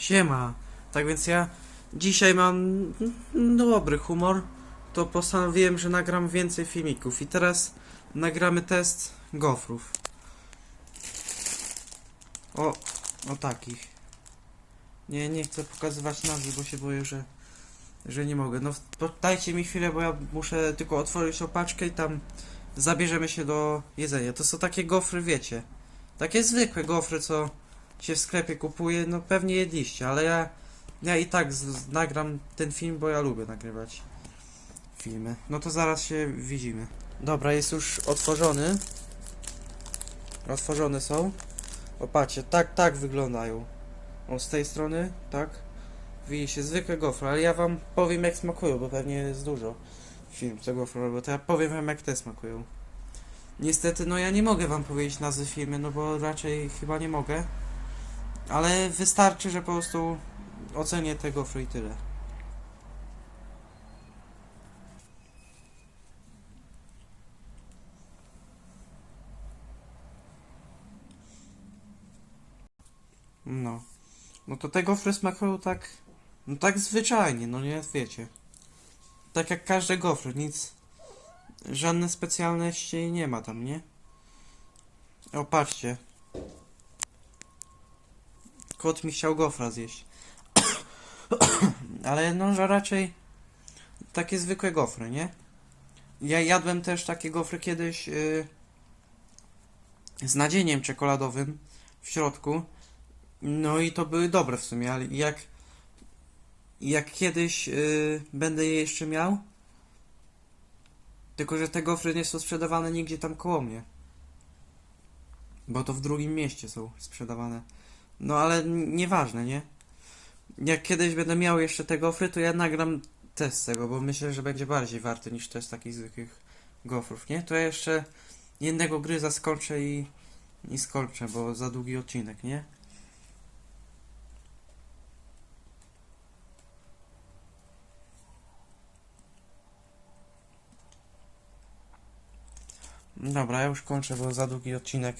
Siema. Tak więc ja dzisiaj mam dobry humor, to postanowiłem, że nagram więcej filmików i teraz nagramy test gofrów. O, o takich. Nie, nie chcę pokazywać nazwy, bo się boję, że, że nie mogę. No, dajcie mi chwilę, bo ja muszę tylko otworzyć opaczkę i tam zabierzemy się do jedzenia. To są takie gofry, wiecie. Takie zwykłe gofry, co się w sklepie kupuje, no pewnie jedliście, ale ja, ja i tak z, z, nagram ten film, bo ja lubię nagrywać filmy. No to zaraz się widzimy. Dobra, jest już otworzony. Otworzone są. Opatrzcie, tak, tak wyglądają. O, z tej strony, tak. Widzicie, zwykłe gofry, ale ja wam powiem jak smakują, bo pewnie jest dużo film z tego gofru, bo to ja powiem wam jak te smakują. Niestety, no ja nie mogę wam powiedzieć nazwy filmu, no bo raczej chyba nie mogę. Ale wystarczy, że po prostu ocenię te gofry i tyle. No. No to te gofry smakują tak... No tak zwyczajnie, no nie wiecie. Tak jak każde gofry, nic... Żadne specjalności nie ma tam, nie? O, patrzcie. Kot mi chciał gofra zjeść. Ale no, że raczej takie zwykłe gofry, nie? Ja jadłem też takie gofry kiedyś yy, z nadzieniem czekoladowym w środku. No i to były dobre w sumie, ale jak jak kiedyś yy, będę je jeszcze miał, tylko że te gofry nie są sprzedawane nigdzie tam koło mnie. Bo to w drugim mieście są sprzedawane. No ale nieważne, nie? Jak kiedyś będę miał jeszcze te gofry, to ja nagram test tego, bo myślę, że będzie bardziej warty niż test takich zwykłych gofrów, nie? To ja jeszcze jednego gryza skończę i, i skończę, bo za długi odcinek, nie? Dobra, ja już kończę, bo za długi odcinek.